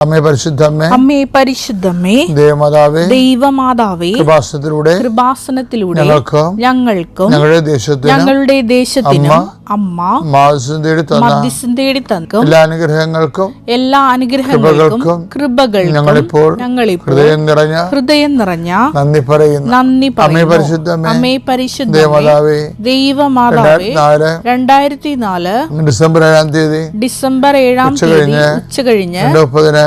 അമ്മേ പരിശുദ്ധമ്മേ അമ്മേ പരിശുദ്ധമ്മേ ദേവമാതാവേ ദൈവമാതാവേ കൃപാസനത്തിലൂടെ കൃപാസനത്തിലൂടെ ഞങ്ങൾക്കും ഞങ്ങൾക്കും ഞങ്ങളുടെ ദേശത്തിന് ഞങ്ങളുടെ ദേശത്തിനും അമ്മ തേടി തന്ന തേടി എല്ലാ അനുഗ്രഹങ്ങൾക്കും എല്ലാ അനുഗ്രഹങ്ങൾക്കും കൃപകൾക്കും ഞങ്ങളിപ്പോൾ ഞങ്ങളിപ്പോൾ ഹൃദയം നിറഞ്ഞ ഹൃദയം നിറഞ്ഞ നന്ദി പറയുന്നു. നന്ദി അമ്മേ പരിശുദ്ധമ്മേ അമ്മേ പരിശുദ്ധ ദേവമാതാവേ ദൈവമാതാവേ രണ്ടായിരത്തി നാല് ഡിസംബർ ഏഴാം തീയതി ഡിസംബർ ഏഴാം തീയതി ഉച്ച കഴിഞ്ഞ് രണ്ട് മുപ്പതിന്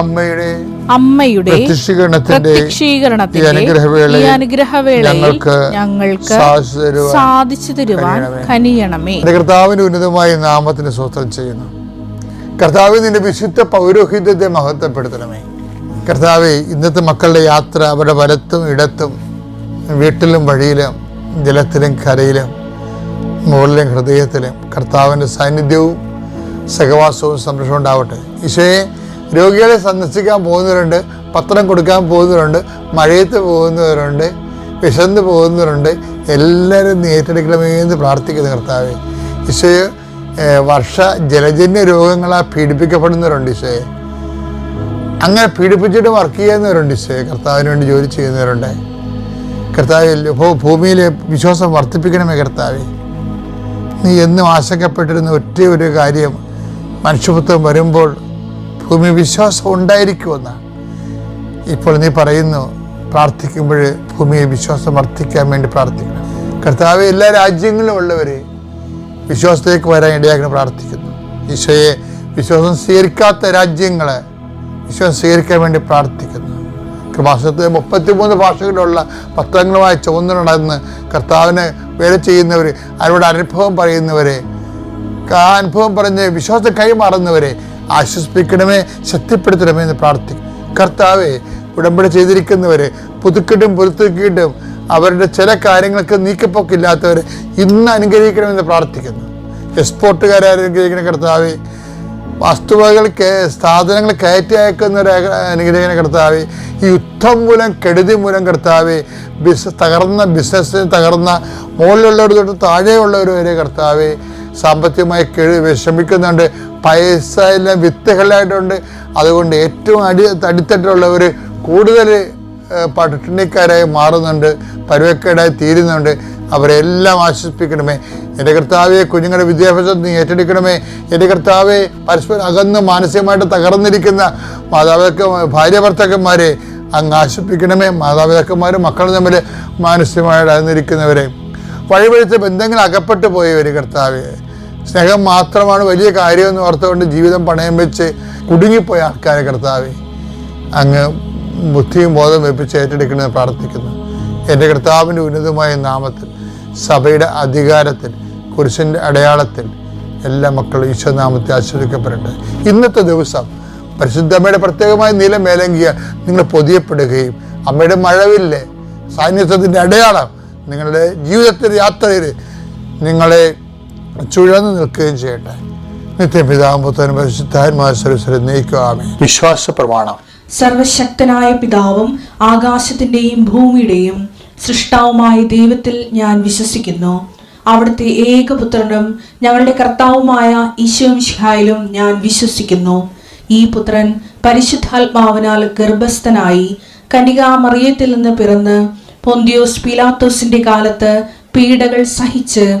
അമ്മയുടെ അമ്മയുടെ പ്രത്യക്ഷീകരണത്തിന്റെ പ്രത്യക്ഷീകരണത്തിന്റെ അനുഗ്രഹവേളയിൽ ഞങ്ങൾക്ക് ഞങ്ങൾക്ക് സാധിച്ചു തരുവാൻ കനിയണമേ. കർത്താവിന്റെ ഉന്നതമായ നാമത്തിന് സ്വസ്ഥം ചെയ്യുന്നു. കർത്താവ് നിന്റെ വിശുദ്ധ പൗരോഹിത്യത്തെ മഹത്വപ്പെടുത്തണമേ. കർത്താവെ ഇന്നത്തെ മക്കളുടെ യാത്ര അവരുടെ വലത്തും ഇടത്തും വീട്ടിലും വഴിയിലും ജലത്തിലും കരയിലും മുകളിലും ഹൃദയത്തിലും കർത്താവിന്റെ സാന്നിധ്യവും സഹവാസവും സംരക്ഷണം ഉണ്ടാവട്ടെ. ഈശോയെ രോഗികളെ സന്ദർശിക്കാൻ പോകുന്നവരുണ്ട് പത്രം കൊടുക്കാൻ പോകുന്നവരുണ്ട് മഴയത്ത് പോകുന്നവരുണ്ട് വിശന്ന് പോകുന്നവരുണ്ട്. എല്ലാവരും ഏറ്റെടുക്കണമേ എന്ന് പ്രാർത്ഥിക്കുന്നു കർത്താവ്. ഈശോയെ വർഷ ജലജന്യ രോഗങ്ങളാൽ പീഡിപ്പിക്കപ്പെടുന്നവരുണ്ട് ഈശോയെ. അങ്ങനെ പീഡിപ്പിച്ചിട്ട് വർക്ക് ചെയ്യുന്നവരുണ്ട് ഈശോയെ കർത്താവിന് വേണ്ടി ജോലി ചെയ്യുന്നവരുണ്ട്. കർത്താവിൽ ഭൂ- ഭൂമിയിലെ വിശ്വാസം വർദ്ധിപ്പിക്കണമേ കർത്താവെ. നീ എന്നും ആശങ്കപ്പെട്ടിരുന്ന ഒറ്റ ഒരു കാര്യം മനുഷ്യപുത്രം വരുമ്പോൾ ഭൂമി വിശ്വാസം ഉണ്ടായിരിക്കുമെന്ന് ഇപ്പോൾ നീ പറയുന്നു പ്രാർത്ഥിക്കുമ്പോൾ ഭൂമിയെ വിശ്വാസം വർദ്ധിക്കാൻ വേണ്ടി പ്രാർത്ഥിക്കണം. കർത്താവ് എല്ലാ രാജ്യങ്ങളിലും ഉള്ളവർ വിശ്വാസത്തിലേക്ക് വരാൻ ഇടയാക്കണം പ്രാർത്ഥിക്കുന്നു. ഈശോയെ വിശ്വാസം സ്വീകരിക്കാത്ത രാജ്യങ്ങളെ വിശ്വാസം സ്വീകരിക്കാൻ വേണ്ടി പ്രാർത്ഥിക്കുന്നു. കൃപാസനത്തിൽ മുപ്പത്തിമൂന്ന് ഭാഷകളിലുള്ള പത്രങ്ങളുമായി ചുവന്നു നടന്ന് കർത്താവിന് വേല ചെയ്യുന്നവർ അവരുടെ അനുഭവം പറയുന്നവരെ ആ അനുഭവം പറഞ്ഞ് വിശ്വാസത്തെ കൈമാറുന്നവരെ ആശ്വസിപ്പിക്കണമേ ശക്തിപ്പെടുത്തണമേ എന്ന് പ്രാർത്ഥിക്കും. കർത്താവെ ഉടമ്പടി ചെയ്തിരിക്കുന്നവരെ പുതുക്കിട്ടും പുതുക്കിയിട്ടും അവരുടെ ചില കാര്യങ്ങൾക്ക് നീക്കപ്പൊക്കില്ലാത്തവരെ ഇന്ന് അനുഗ്രഹിക്കണമെന്ന് പ്രാർത്ഥിക്കുന്നു. എക്സ്പോർട്ടുകാരെ അനുഗ്രഹിക്കണ കർത്താവെ വസ്തുവകൾക്ക് സാധനങ്ങൾ കയറ്റി അയക്കുന്നവരെ അനുഗ്രഹിക്കണ കർത്താവെ ഈ യുദ്ധം മൂലം കെടുതി മൂലം കർത്താവെ ബിസ് തകർന്ന ബിസിനസ്സിന് തകർന്ന മുകളിലുള്ളവർ തൊട്ട് താഴെയുള്ളവർ വരെ കർത്താവെ സാമ്പത്തികമായി കെഴു വിഷമിക്കുന്നുണ്ട്. പൈസ എല്ലാം വിത്തുകളായിട്ടുണ്ട് അതുകൊണ്ട് ഏറ്റവും അടി അടിത്തട്ടിലുള്ളവർ കൂടുതൽ പട്ടിണിക്കാരായി മാറുന്നുണ്ട് പരുവക്കേടായി തീരുന്നുണ്ട്. അവരെല്ലാം ആശ്വസിപ്പിക്കണമേ. എന്റെ കർത്താവെ കുഞ്ഞുങ്ങളുടെ വിദ്യാഭ്യാസം നീ ഏറ്റെടുക്കണമേ. എന്റെ കർത്താവെ പരസ്പരം അകന്ന് മാനസികമായിട്ട് തകർന്നിരിക്കുന്ന മാതാപിതാക്ക ഭാര്യ ഭർത്താക്കന്മാരെ അങ്ങ് ആശ്വസിപ്പിക്കണമേ. മാതാപിതാക്കന്മാരും മക്കളും തമ്മിൽ മാനസികമായിട്ട് അകന്നിരിക്കുന്നവരെ. വഴിപഴിച്ച ബന്ധങ്ങൾ അകപ്പെട്ടു പോയവർ കർത്താവെ. സ്നേഹം മാത്രമാണ് വലിയ കാര്യമെന്ന് ഓർത്തുകൊണ്ട് ജീവിതം പണയം വെച്ച് കുടുങ്ങിപ്പോയ ആൾക്കാരെ കർത്താവെ. അങ്ങ് ബുദ്ധിയും ബോധം വെപ്പിച്ച് ഏറ്റെടുക്കണമെന്ന് പ്രാർത്ഥിക്കുന്നു. എന്റെ കർത്താവിന്റെ ഉന്നതമായ നാമത്തിൽ സഭയുടെ അധികാരത്തിൽ കുരിശന്റെ അടയാളത്തിൽ എല്ലാ മക്കളും ഈശ്വരനാമത്തെ ആശ്രയിക്കപ്പെടട്ടെ ഇന്നത്തെ ദിവസം പരിശുദ്ധമ്മയുടെ പ്രത്യേകമായ നീല മേലങ്കിയ നിങ്ങൾ പൊതിയപ്പെടുകയും അമ്മയുടെ മഴവില്ലേ സാന്നിധ്യത്തിന്റെ അടയാളം നിങ്ങളുടെ ജീവിതത്തിന്റെ യാത്രയിൽ നിങ്ങളെ ചുഴന്നു നിൽക്കുകയും ചെയ്യട്ടെ. നിത്യപിതാമ്പുത്തനും പരിശുദ്ധാത്മാ സരസ്വരം വിശ്വാസ പ്രമാണം. സർവശക്തനായ പിതാവും ആകാശത്തിന്റെയും ഭൂമിയുടെയും സൃഷ്ടാവുമായ ദൈവത്തിൽ ഞാൻ വിശ്വസിക്കുന്നു. അവിടുത്തെ ഏകപുത്രനും ഞങ്ങളുടെ കർത്താവുമായ ഈശോമിഷിഹായിലും ഞാൻ വിശ്വസിക്കുന്നു. ഈ പുത്രൻ പരിശുദ്ധാത്മാവിനാൽ ഗർഭസ്ഥനായി കനികാമറിയത്തിൽ നിന്ന് പിറന്ന് പൊന്തിയോസ് പിലാത്തോസിന്റെ കാലത്ത് പീഡകൾ സഹിച്ച്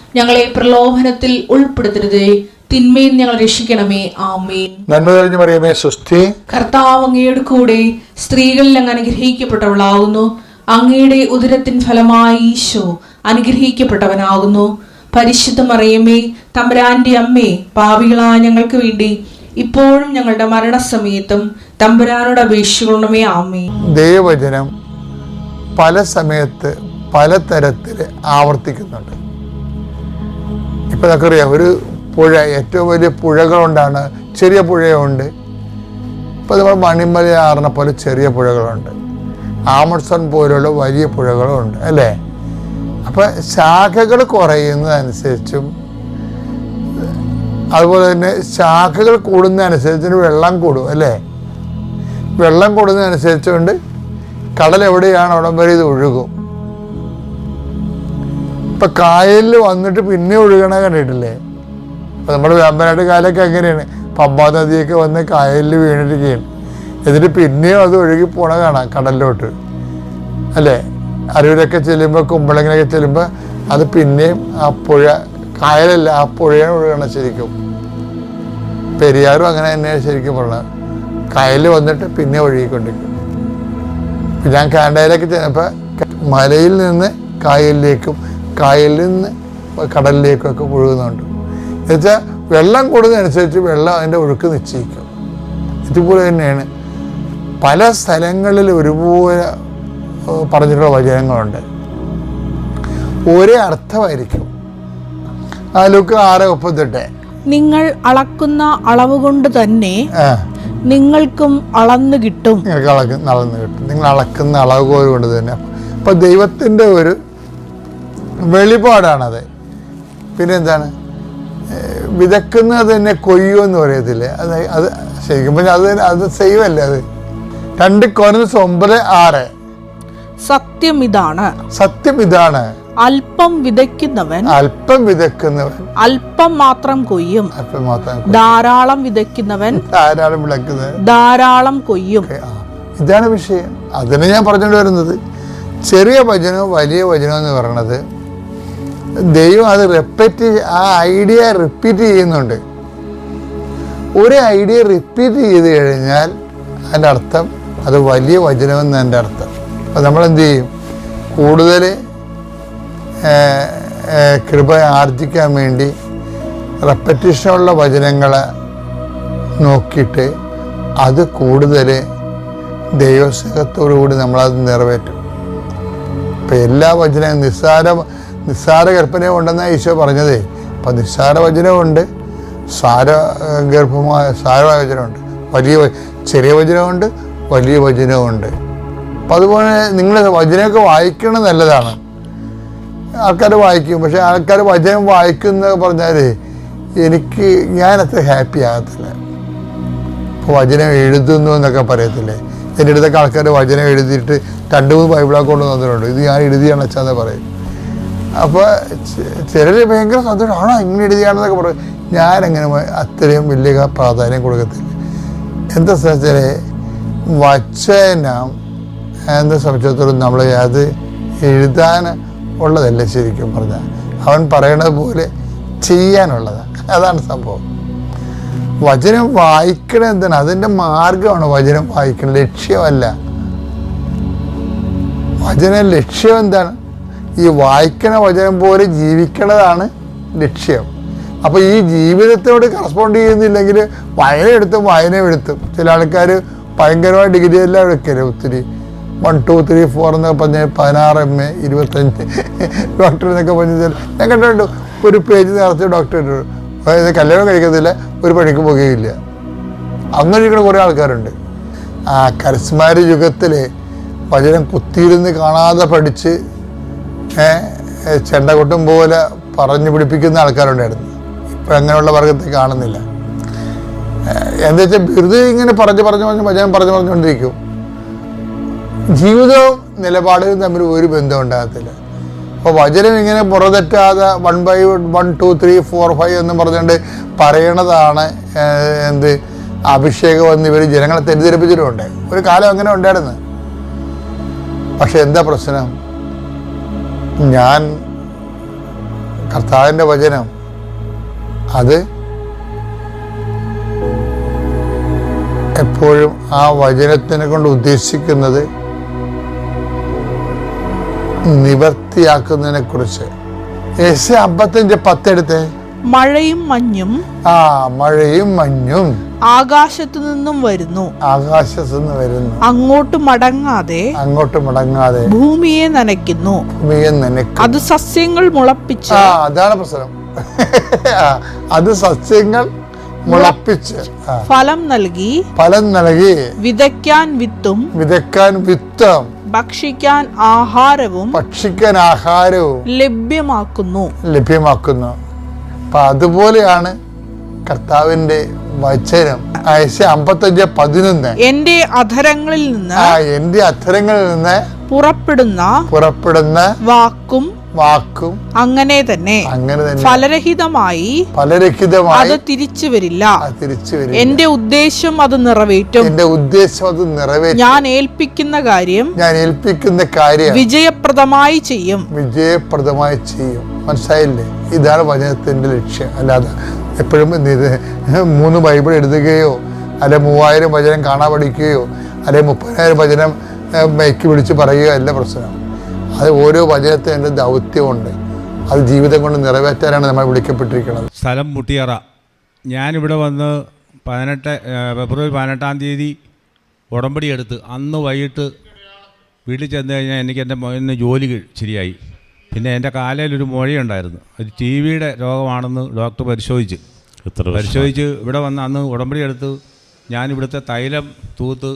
ഞങ്ങളെ പ്രലോഭനത്തിൽ ഉൾപ്പെടുത്തരുതേ. തിന്മയിൽ ഞങ്ങൾ രക്ഷിക്കണമേ. ആമേൻ. നന്മ തെളിഞ്ഞു പറയുമേ സുസ്ഥി കർത്താവ് അങ്ങയുടെ കൂടെ സ്ത്രീകളിൽ അങ്ങ് അനുഗ്രഹിക്കപ്പെട്ടവളാകുന്നു അങ്ങയുടെ ഉദരത്തിൻ ഫലമായി ഈശോ അനുഗ്രഹിക്കപ്പെട്ടവനാകുന്നു. പരിശുദ്ധ മറിയമ്മേ തമ്പുരാന്റെ അമ്മേ പാപികളായ ഞങ്ങൾക്ക് വേണ്ടി ഇപ്പോഴും ഞങ്ങളുടെ മരണസമയത്തും തമ്പുരാനോട് അപേക്ഷിക്കണമേ. ആമേ ദൈവവചനം പല സമയത്ത് പല തരത്തിൽ ആവർത്തിക്കുന്നുണ്ട്. ഇപ്പം നമുക്കറിയാം ഒരു പുഴ ഏറ്റവും വലിയ പുഴകളുണ്ടാണ്. ചെറിയ പുഴയുണ്ട്. ഇപ്പോൾ നമ്മൾ മണിമലയാറിനെ പോലെ ചെറിയ പുഴകളുണ്ട്. ആമസോൺ പോലുള്ള വലിയ പുഴകളുണ്ട് അല്ലേ? അപ്പം ശാഖകൾ കുറയുന്നതനുസരിച്ചും അതുപോലെ തന്നെ ശാഖകൾ കൂടുന്നതനുസരിച്ച് വെള്ളം കൂടും അല്ലേ? വെള്ളം കൂടുന്നതനുസരിച്ചുകൊണ്ട് കടൽ എവിടെയാണ് അവിടം വരെ ഇത് ഒഴുകും. ഇപ്പൊ കായലിൽ വന്നിട്ട് പിന്നെ ഒഴുകണ കണ്ടിട്ടില്ലേ? നമ്മുടെ വേമ്പനാട്ട് കായലൊക്കെ അങ്ങനെയാണ്. പമ്പാ നദിയൊക്കെ വന്ന് കായലിൽ വീണിരിക്കുകയാണ്. എന്നിട്ട് പിന്നെയും അത് ഒഴുകി പോണ കാണാം കടലിലോട്ട്. അല്ലേ? അരൂരൊക്കെ ചെല്ലുമ്പോൾ കുമ്പളങ്ങനൊക്കെ ചെല്ലുമ്പോൾ അത് പിന്നെയും ആ പുഴ കായലല്ല ആ പുഴയാണ് ഒഴുകണം ശരിക്കും. പെരിയാറും അങ്ങനെ തന്നെയാണ് ശരിക്കും പറഞ്ഞത്. കായലിൽ വന്നിട്ട് പിന്നെ ഒഴുകിക്കൊണ്ടിരിക്കും. ഞാൻ കാണ്ടയിലേക്ക് ചെന്നപ്പോൾ മലയിൽ നിന്ന് കായലിലേക്കും കായലിൽ നിന്ന് കടലിലേക്കൊക്കെ ഒഴുകുന്നുണ്ട് എന്നുവെച്ചാൽ വെള്ളം കൂടുന്നതനുസരിച്ച് വെള്ളം അതിന്റെ ഒഴുക്ക് നിശ്ചയിക്കും. ഇതുപോലെ തന്നെയാണ്. പല സ്ഥലങ്ങളിൽ ഒരുപോലെ പറഞ്ഞിട്ടുള്ള വചനങ്ങളുണ്ട്. ഒരേ അർത്ഥമായിരിക്കും. ആ ലുക്ക് ആറ് ഒപ്പത്തിട്ടെ നിങ്ങൾ അളക്കുന്ന അളവ് കൊണ്ട് തന്നെ നിങ്ങൾക്കും അളന്നു കിട്ടും. നിങ്ങൾക്ക് അളക്കുന്ന അളന്ന് കിട്ടും. നിങ്ങൾ അളക്കുന്ന അളവ് കൊണ്ട് തന്നെ. അപ്പം ദൈവത്തിന്റെ ഒരു വെളിപാടാണത്. പിന്നെന്താണ്? വിതക്കുന്നത് തന്നെ കൊയ്യുമെന്ന് പറയത്തില്ലേ? അത് അത് ശരിക്കും പറഞ്ഞാൽ അത് അത് സെയിം അല്ലേ അത്? രണ്ട് കൊനസ് ഒമ്പത് ആറ്. സത്യം ഇതാണ്. സത്യം ഇതാണ്. അല്പം വിതയ്ക്കുന്നവൻ അല്പം വിതയ്ക്കുന്നവൻ. അല്പം മാത്രം കൊയ്യും. അല്പം മാത്രം ധാരാളം വിതയ്ക്കുന്നവൻ ധാരാളം വിളക്കുന്നത് ധാരാളം കൊയ്യും. ഇതാണ് വിഷയം. അതിനെ ഞാൻ പറഞ്ഞുകൊണ്ട് വരുന്നത്. ചെറിയ വചനവും വലിയ വചനവും എന്ന് പറയുന്നത് ദൈവം അത് റിപ്പീറ്റ് ആ ഐഡിയ റിപ്പീറ്റ് ചെയ്യുന്നുണ്ട്. ഒരു ഐഡിയ റിപ്പീറ്റ് ചെയ്ത് കഴിഞ്ഞാൽ അതിന്റെ അർത്ഥം അത് വലിയ വചനമെന്ന് എന്റെ അർത്ഥം. അപ്പം നമ്മളെന്ത് ചെയ്യും? കൂടുതൽ കൃപ ആർജിക്കാൻ വേണ്ടി റെപ്പറ്റീഷനുള്ള വചനങ്ങൾ നോക്കിയിട്ട് അത് കൂടുതൽ ദൈവസ്നേഹത്തോടുകൂടി നമ്മളത് നിറവേറ്റും. ഇപ്പം എല്ലാ വചനവും നിസ്സാര നിസ്സാര ഗർഭനേ ഉണ്ടെന്ന ഈശോ പറഞ്ഞതേ. അപ്പം നിസ്സാര വചനമുണ്ട് സാര ഗർഭമായ സാര വചനമുണ്ട് വലിയ ചെറിയ വചനമുണ്ട് വലിയ വചനമുണ്ട് അപ്പം അതുപോലെ നിങ്ങൾ വചനമൊക്കെ വായിക്കണം നല്ലതാണ്. ആൾക്കാർ വായിക്കും. പക്ഷെ ആൾക്കാർ വചനം വായിക്കുന്ന പറഞ്ഞാൽ എനിക്ക് ഞാനത്ര ഹാപ്പി ആകത്തില്ല. ഇപ്പോൾ വചനം എഴുതുന്നു എന്നൊക്കെ പറയത്തില്ലേ? എന്റെ അടുത്തൊക്കെ ആൾക്കാർ വചനം എഴുതിയിട്ട് രണ്ട് മൂന്ന് ബൈബിളൊക്കെ കൊണ്ട് തന്നിട്ടുണ്ട് ഇത് ഞാൻ എഴുതിയാണ് അച്ഛാന്ന് പറയും? അപ്പോൾ ചിലർ ഭയങ്കര സന്തോഷം ആണോ ഇങ്ങനെ എഴുതിയാണെന്നൊക്കെ പറയും ഞാനങ്ങനെ അത്രയും വലിയ പ്രാധാന്യം കൊടുക്കത്തില്ല. എന്താ വെച്ചാൽ വച്ചന എന്നെ സംബന്ധിച്ചിടത്തോളം നമ്മൾ അത് എഴുതാൻ ഉള്ളതല്ല ശരിക്കും പറഞ്ഞാൽ അവൻ പറയണത് പോലെ ചെയ്യാനുള്ളതാണ് അതാണ് സംഭവം. വചനം വായിക്കണം എന്താണ്? അതിന്റെ മാർഗമാണ് വചനം വായിക്കണം ലക്ഷ്യമല്ല. വചന ലക്ഷ്യം എന്താണ്? ഈ വായിക്കണ വചനം പോലെ ജീവിക്കണതാണ് ലക്ഷ്യം. അപ്പോൾ ഈ ജീവിതത്തോട് കറസ്പോണ്ട് ചെയ്യുന്നില്ലെങ്കിൽ വായന എടുത്തും വായന എടുത്തും. ചില ആൾക്കാർ ഭയങ്കരമായ ഡിഗ്രി എല്ലാം എടുക്കരുത് ഒത്തിരി. വൺ ടു ത്രീ ഫോർ എന്നൊക്കെ പറഞ്ഞ് പതിനാറ് എം എ ഇരുപത്തഞ്ച്. ഡോക്ടർ എന്നൊക്കെ പറഞ്ഞു ഞാൻ കണ്ടിട്ടുണ്ട് ഒരു പേജ് നേരത്തെ ഡോക്ടർ അതായത് കല്യാണം കഴിക്കത്തില്ല ഒരു പണിക്ക് പോകുകയില്ല അങ്ങനെ ഇരിക്കുന്ന കുറേ ആൾക്കാരുണ്ട്. ആ കരസ്മാരി യുഗത്തിൽ വചനം കുത്തിയിരുന്ന് കാണാതെ പഠിച്ച് ചെണ്ടകൊട്ടും പോലെ പറഞ്ഞു പിടിപ്പിക്കുന്ന ആൾക്കാരുണ്ടായിരുന്നു. ഇപ്പം അങ്ങനെയുള്ള വർഗത്തെ കാണുന്നില്ല. എന്താ വെച്ചാൽ വെറുതെ ഇങ്ങനെ പറഞ്ഞ് പറഞ്ഞു പറഞ്ഞു ഭജനം പറഞ്ഞു പറഞ്ഞുകൊണ്ടിരിക്കും. ജീവിതവും നിലപാടുകളും തമ്മിൽ ഒരു ബന്ധം ഉണ്ടാകത്തില്ല. അപ്പോൾ വചനം ഇങ്ങനെ പുറതെറ്റാതെ one by one two three four five എന്നും പറഞ്ഞുകൊണ്ട് പറയണതാണ് എന്ത് അഭിഷേകം എന്ന് ഇവർ ജനങ്ങളെ തെറ്റിദ്ധരിപ്പിച്ചിട്ടുണ്ട് ഒരു കാലം അങ്ങനെ ഉണ്ടായിരുന്നു. പക്ഷെ എന്താ പ്രശ്നം? ഞാൻ കർത്താവിന്റെ വചനം അത് എപ്പോഴും ആ വചനത്തിനെ കൊണ്ട് ഉദ്ദേശിക്കുന്നത് നിവർത്തിയാക്കുന്നതിനെ കുറിച്ച് എസ് അമ്പത്തഞ്ച് പത്തെടുത്ത് മഴയും മഞ്ഞും ആ മഴയും മഞ്ഞും ആകാശത്തു നിന്നും വരുന്നു. ആകാശത്തു നിന്ന് വരുന്നു. അങ്ങോട്ട് മടങ്ങാതെ അങ്ങോട്ട് മടങ്ങാതെ ഭൂമിയെ നനയ്ക്കുന്നു. ഭൂമിയെ നനയ്ക്കും അത് സസ്യങ്ങൾ മുളപ്പിച്ച് ആ അതാണ് പ്രശ്നം. അത് സസ്യങ്ങൾ മുളപ്പിച്ച് ഫലം നൽകി ഫലം നൽകി വിതയ്ക്കാൻ വിത്തും വിതയ്ക്കാൻ വിത്തും ഭക്ഷിക്കാൻ ആഹാരവും ഭക്ഷിക്കാൻ ആഹാരവും ലഭ്യമാക്കുന്നു. ലഭ്യമാക്കുന്നു. അപ്പൊ അതുപോലെയാണ് കർത്താവിന്റെ വചനം. ആയസ് അമ്പത്തഞ്ച് പതിനൊന്ന്. എന്റെ അധരങ്ങളിൽ നിന്ന് ആ എന്റെ അധരങ്ങളിൽ നിന്ന് പുറപ്പെടുന്ന പുറപ്പെടുന്ന വാക്കും വാക്കും അങ്ങനെ തന്നെ. അങ്ങനെ തന്നെ. ഫലരഹിതമായി ഫലരഹിതമായി അത് തിരിച്ചു വരില്ല. തിരിച്ചു വരില്ല. എന്റെ ഉദ്ദേശം അത് നിറവേറ്റും. എന്റെ ഉദ്ദേശം അത് നിറവേറ്റും. ഞാൻ ഏൽപ്പിക്കുന്ന കാര്യം ഞാൻ ഏൽപ്പിക്കുന്ന കാര്യം വിജയപ്രദമായി ചെയ്യും. വിജയപ്രദമായി ചെയ്യും. മനസ്സിലായില്ലേ? ഇതാണ് വചനത്തിന്റെ ലക്ഷ്യം. അല്ലാതെ എപ്പോഴും മൂന്ന് ബൈബിൾ എഴുതുകയോ അല്ലെ മൂവായിരം വചനം കാണാൻ പഠിക്കുകയോ അല്ലെ മുപ്പതിനായിരം വചനം മയക്കി മൈക്ക് വിളിച്ച് പറയുകയോ അല്ല പ്രശ്നം. അത് ഓരോ വചനത്തിന്റെ ദൗത്യമുണ്ട്. അത് ജീവിതം കൊണ്ട് നിറവേറ്റാനാണ് നമ്മൾ വിളിക്കപ്പെട്ടിരിക്കുന്നത്. സ്ഥലം മുട്ടിയറ. ഞാനിവിടെ വന്ന് പതിനെട്ട് ഫെബ്രുവരി പതിനെട്ടാം തീയതി ഉടമ്പടി എടുത്ത് അന്ന് വൈകിട്ട് വീട്ടിൽ ചെന്ന് കഴിഞ്ഞാൽ എനിക്ക് എന്റെ മോന് ജോലി ശരിയായി. പിന്നെ എന്റെ കാലയിലൊരു മുഴയുണ്ടായിരുന്നു. അത് ടി വിയുടെ രോഗമാണെന്ന് ഡോക്ടർ പരിശോധിച്ച്. എത്ര പരിശോധിച്ച് ഇവിടെ വന്ന് അന്ന് ഉടമ്പടി എടുത്ത് ഞാൻ ഇവിടുത്തെ തൈലം തൂത്ത്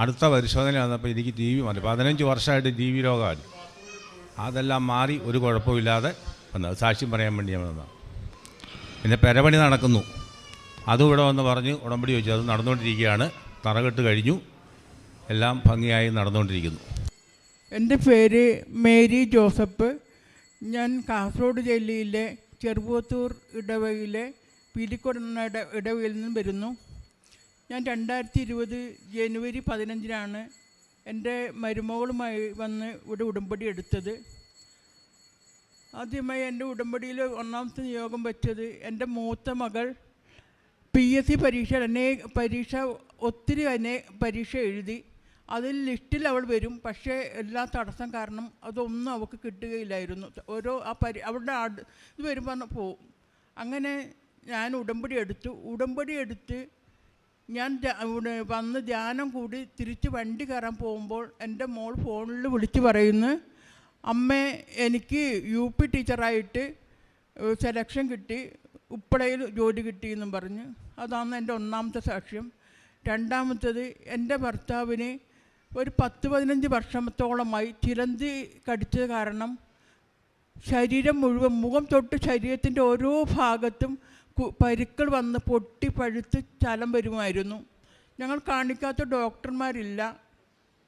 അടുത്ത പരിശോധന വന്നപ്പോൾ എനിക്ക് ടി വി മാറി പതിനഞ്ച് വർഷമായിട്ട് ടി വി രോഗമാണ്. അതെല്ലാം മാറി ഒരു കുഴപ്പമില്ലാതെ വന്നത് സാക്ഷ്യം പറയാൻ വേണ്ടി ഞാൻ വന്നതാണ് പിന്നെ പെരപണി നടക്കുന്നു. അതും ഇവിടെ വന്ന് പറഞ്ഞ് ഉടമ്പടി വെച്ചു. അത് നടന്നുകൊണ്ടിരിക്കുകയാണ്. തറകെട്ട് കഴിഞ്ഞു. എല്ലാം ഭംഗിയായി നടന്നുകൊണ്ടിരിക്കുന്നു. എന്റെ പേര് മേരി ജോസഫ്. ഞാൻ കാസർഗോഡ് ജില്ലയിലെ ചെറുപുത്തൂർ ഇടവകയിലെ പീലിക്കോട് എന്ന ഇട ഇടവകയിൽ നിന്നും വരുന്നു. ഞാൻ രണ്ടായിരത്തി ഇരുപത് ജനുവരി പതിനഞ്ചിനാണ് എന്റെ മരുമകളുമായി വന്ന് ഇവിടെ ഉടമ്പടി എടുത്തത്. ആദ്യമായി എന്റെ ഉടമ്പടിയിൽ ഒന്നാമത്തെ നിയോഗം വെച്ചത് എന്റെ മൂത്ത മകൾ പി എസ് സി പരീക്ഷ അനേക പരീക്ഷ ഒത്തിരി അനേ പരീക്ഷ എഴുതി. അതിൽ ലിസ്റ്റിൽ അവൾ വരും. പക്ഷേ എല്ലാ തടസ്സം കാരണം അതൊന്നും അവൾക്ക് കിട്ടുകയില്ലായിരുന്നു. ഓരോ ആ പരി അവളുടെ ഇത് വരുമ്പോൾ പോകും അങ്ങനെ ഞാൻ ഉടമ്പടി എടുത്തു. ഉടമ്പടി എടുത്ത് ഞാൻ വന്ന് ധ്യാനം കൂടി തിരിച്ച് വണ്ടി കയറാൻ പോകുമ്പോൾ എന്റെ മോൾ ഫോണിൽ വിളിച്ച് പറയുന്നു അമ്മേ എനിക്ക് യു പി ടീച്ചറായിട്ട് സെലക്ഷൻ കിട്ടി ഉപ്പളയിൽ ജോലി കിട്ടി എന്നും പറഞ്ഞ്. അതാണ് എന്റെ ഒന്നാമത്തെ സാക്ഷ്യം. രണ്ടാമത്തത് എന്റെ ഭർത്താവിന് ഒരു പത്ത് പതിനഞ്ച് വർഷത്തോളമായി ചിലന്തി കടിച്ചത് കാരണം ശരീരം മുഴുവൻ മുഖം തൊട്ട് ശരീരത്തിന്റെ ഓരോ ഭാഗത്തും പരുക്കൾ വന്ന് പൊട്ടി പഴുത്ത് ചലം വരുമായിരുന്നു. ഞങ്ങൾ കാണിക്കാത്ത ഡോക്ടർമാരില്ല.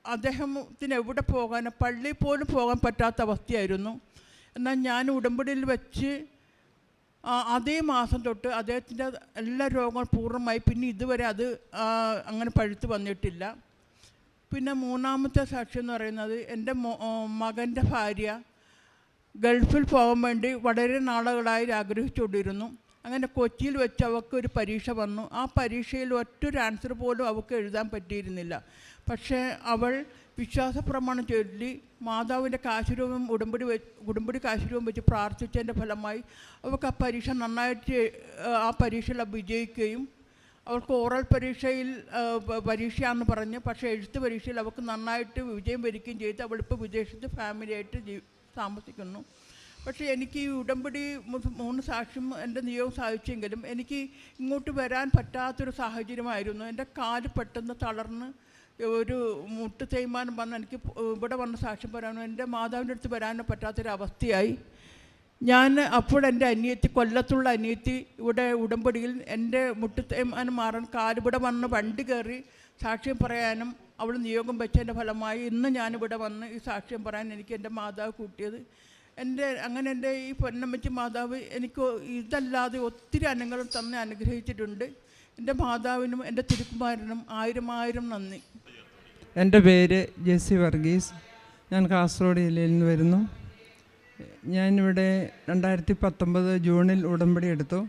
അദ്ദേഹത്തിന് എവിടെ പോകാൻ പള്ളിയിൽ പോലും പോകാൻ പറ്റാത്ത അവസ്ഥയായിരുന്നു. എന്നാൽ ഞാൻ ഉടമ്പടിയിൽ വെച്ച് അതേ മാസം തൊട്ട് അദ്ദേഹത്തിന്റെ എല്ലാ രോഗങ്ങളും പൂർണമായി. പിന്നെ ഇതുവരെ അത് അങ്ങനെ പഴുത്ത് വന്നിട്ടില്ല. പിന്നെ മൂന്നാമത്തെ സാക്ഷി എന്ന് പറയുന്നത് എന്റെ മകന്റെ ഭാര്യ ഗൾഫിൽ പോകാൻ വേണ്ടി വളരെ നാളുകളായി ആഗ്രഹിച്ചുകൊണ്ടിരുന്നു. അങ്ങനെ കൊച്ചിയിൽ വെച്ച് അവൾക്ക് ഒരു പരീക്ഷ വന്നു. ആ പരീക്ഷയിൽ ഒറ്റൊരു ആൻസർ പോലും അവൾക്ക് എഴുതാൻ പറ്റിയിരുന്നില്ല. പക്ഷേ അവൾ വിശ്വാസ പ്രമാണം ചൊല്ലി മാതാവിന്റെ കാശുരൂപം ഉടമ്പടി ഉടമ്പടി കാശുരൂപം വെച്ച് പ്രാർത്ഥിച്ചതിന്റെ ഫലമായി അവൾക്ക് ആ പരീക്ഷ നന്നായിട്ട് ആ പരീക്ഷയിൽ വിജയിക്കുകയും അവൾക്ക് ഓറൽ പരീക്ഷയിൽ പരീക്ഷയാണെന്ന് പറഞ്ഞ്. പക്ഷേ എഴുത്ത് പരീക്ഷയിൽ അവൾക്ക് നന്നായിട്ട് വിജയം വരിക്കുകയും ചെയ്ത്. അവളിപ്പോൾ വിദേശത്ത് ഫാമിലിയായിട്ട് ജീ താമസിക്കുന്നു. പക്ഷേ എനിക്ക് ഈ ഉടമ്പടി മൂന്ന് സാക്ഷ്യം എന്റെ നിയോഗം സാധിച്ചെങ്കിലും എനിക്ക് ഇങ്ങോട്ട് വരാൻ പറ്റാത്തൊരു സാഹചര്യമായിരുന്നു. എന്റെ കാൽ പെട്ടെന്ന് തളർന്ന് ഒരു മുട്ട് തേയ്മാനം വന്ന് എനിക്ക് ഇവിടെ വന്ന സാക്ഷ്യം പറയാനോ എന്റെ മാതാവിന്റെ അടുത്ത് വരാനോ പറ്റാത്തൊരവസ്ഥയായി. ഞാൻ അപ്പോൾ എന്റെ അനിയത്തി കൊല്ലത്തുള്ള അനിയത്തി ഇവിടെ ഉടമ്പടിയിൽ എന്റെ മുട്ട് തേയ്മാനം മാറാൻ കാലിവിടെ വന്ന് വണ്ടി കയറി സാക്ഷ്യം പറയാനും അവൾ നിയോഗം വെച്ചതിന്റെ ഫലമായി ഇന്ന് ഞാനിവിടെ വന്ന് ഈ സാക്ഷ്യം പറയാൻ എനിക്ക് എന്റെ മാതാവ് കൂട്ടിയത് എന്റെ അങ്ങനെ എന്റെ ഈ പൊന്നമ്മച്ചി മാതാവ് എനിക്ക് ഇതല്ലാതെ ഒത്തിരി അനങ്ങൾ തന്നെ അനുഗ്രഹിച്ചിട്ടുണ്ട്. എന്റെ മാതാവിനും എന്റെ തിരുക്കുമാരനും ആയിരം ആയിരം നന്ദി. എന്റെ പേര് ജെസ്സി വർഗീസ്. ഞാൻ കാസർഗോഡ് ജില്ലയിൽ നിന്ന് വരുന്നു. ഞാനിവിടെ രണ്ടായിരത്തി പത്തൊമ്പത് ജൂണിൽ ഉടമ്പടി എടുത്തു.